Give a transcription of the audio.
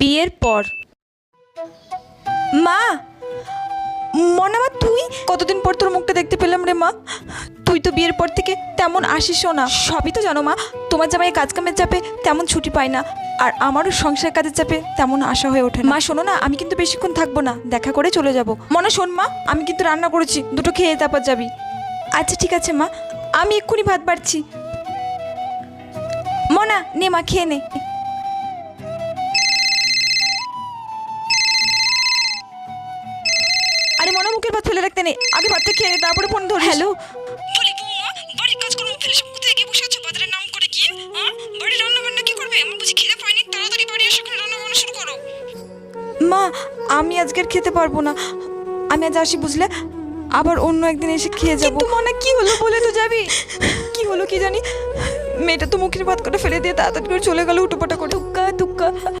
বিয়ের পর। মা, মনে মা, তুই কতদিন পর তোর মুখটা দেখতে পেলাম রে মা? তুই তো বিয়ের পর থেকে তেমন আসিসও না। সবই তো জানো মা, তোমার জামাই কাজ কামের চাপে তেমন ছুটি পায় না, আর আমারও সংসার কাজের চাপে তেমন আশা হয়ে ওঠে মা, শোনো না, আমি কিন্তু বেশিক্ষণ থাকব না, দেখা করে চলে যাব। মনে, শোন মা, আমি কিন্তু রান্না করেছি, দুটো খেয়ে তারপর যাবি। আচ্ছা ঠিক আছে মা, আমি এক্ষুনি ভাত বাড়ছি। মনা, নে মা, খেয়ে নে। মুখের ভাত ফেলে রাখতে নেই। আগে ভাতটা খেয়ে নে তারপরে ফোন ধর হ্যালো? বলি বৌমা বাড়ির কাজকর্ম ফেলে সব কোথায় গিয়ে বসে আছো বাজারের নাম করে গিয়ে? হ্যাঁ? বাড়ির রান্না বান্না কি করবে? আমার বুঝি খিদে পায়নি? তাড়াতাড়ি বাড়ি এসে রান্না বান্না শুরু করো। মা আমি আজকে আর খেতে পারব না। আমি আজ আসি বুঝলে? আবার অন্য একদিন এসে খেয়ে যাব। কিন্তু মনে কি হলো বলে তো যাবি? কি হলো কি জানি? মেয়েটা তো মুখের ভাত করে ফেলে দিয়ে তাড়াতাড়ি করে চলে গেল উটোপাটা করে।